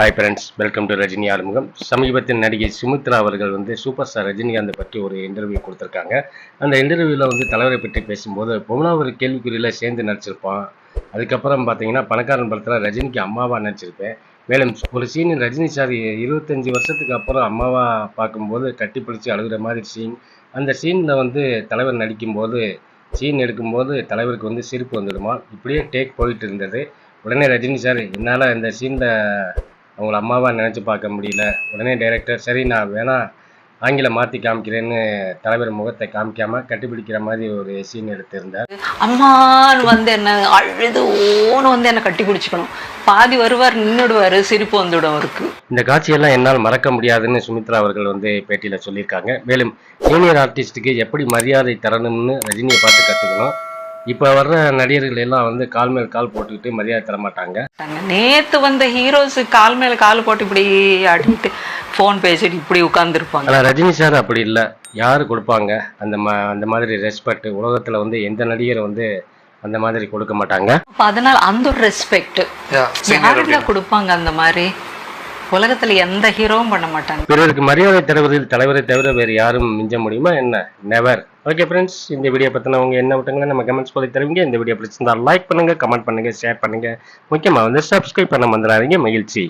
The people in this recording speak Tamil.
Hi friends welcome to Rajini Arumugam சமீபத்தில் நடிகை சுமித்ரா அவர்கள் வந்து சூப்பர் ஸ்டார் ரஜினிகாந்தை பற்றி ஒரு இன்டர்வியூ கொடுத்துருக்காங்க. அந்த இன்டர்வியூவில் வந்து தலைவரை பற்றி பேசும்போது பொம்னா ஒரு கேள்விக்குறியில் சேர்ந்து நடிச்சிருப்பான். அதுக்கப்புறம் பார்த்தீங்கன்னா பணக்காரன் படத்தில் ரஜினிக்கு அம்மாவாக நடிச்சிருப்பேன். மேலும் ஒரு சீன் ரஜினி சார் இருபத்தஞ்சி வருஷத்துக்கு அப்புறம் அம்மாவா பார்க்கும்போது கட்டி பிடிச்சி அழுகிற மாதிரி சீன் அந்த சீனில் வந்து தலைவர் நடிக்கும்போது சீன் எடுக்கும்போது தலைவருக்கு வந்து சிரிப்பு வந்துடுமா? இப்படியே டேக் போயிட்டு இருந்தது. உடனே ரஜினி சார் என்னால் இந்த சீனில் அவங்கள அம்மாவா நினச்சி பார்க்க முடியல. உடனே டைரக்டர் சரி நான் வேணா ஆங்கிலம் மாற்றி காமிக்கிறேன்னு தலைவர் முகத்தை காமிக்காம கட்டிப்பிடிக்கிற மாதிரி ஒரு சீன் எடுத்திருந்தார். அம்மான்னு வந்து என்ன அழுது ஓன்னு வந்து என்ன கட்டி பிடிச்சிக்கணும் பாதி வருவார் நின்றுடுவார் சிரிப்பு வந்துடும் அவருக்கு. இந்த காட்சியெல்லாம் என்னால் மறக்க முடியாதுன்னு சுமித்ரா அவர்கள் வந்து பேட்டியில் சொல்லியிருக்காங்க. மேலும் ஜூனியர் ஆர்டிஸ்ட்டுக்கு எப்படி மரியாதை தரணும்னு ரஜினியை பார்த்து கற்றுக்கணும் இப்போ வர்ற நடிகர்கள் எல்லாம் வந்து கால் மேல் கால் போட்டுக்கிட்டு மரியாதை தர மாட்டாங்க. நேத்து வந்த ஹீரோஸ் கால் மேல கால் போட்டு இப்படி ஆடிட்டு ஃபோன் பேசிட்டு இப்படி உட்கார்ந்துருப்பாங்க. ஆனால் ரஜினி சார் அப்படி இல்லை. யார் கொடுப்பாங்க? அந்த மா அந்த மாதிரி ரெஸ்பெக்ட் உலகத்தில் வந்து எந்த நடிகரை வந்து அந்த மாதிரி கொடுக்க மாட்டாங்க. அதனால அந்த ஒரு ரெஸ்பெக்ட் யாருல கொடுப்பாங்க அந்த மாதிரி? உலகத்துல எந்த ஹீரோவும் பண்ண மாட்டாங்க. பிறருக்கு மரியாதை தருவதில் தலைவரை தவிர வேறு யாரும் மிஞ்ச முடியுமா? என்ன? நெவர் ஓகே ஃப்ரெண்ட்ஸ் இந்த வீடியோ பற்றின உங்க என்ன விட்டுங்களா நம்ம கமெண்ட்ஸ் போய் தருவீங்க. இந்த வீடியோ பிடிச்சிருந்தா லைக் பண்ணுங்க கமெண்ட் பண்ணுங்க ஷேர் பண்ணுங்க. முக்கியமாக வந்து சப்ஸ்கிரைப் பண்ண வந்துடாதீங்க மகிழ்ச்சி.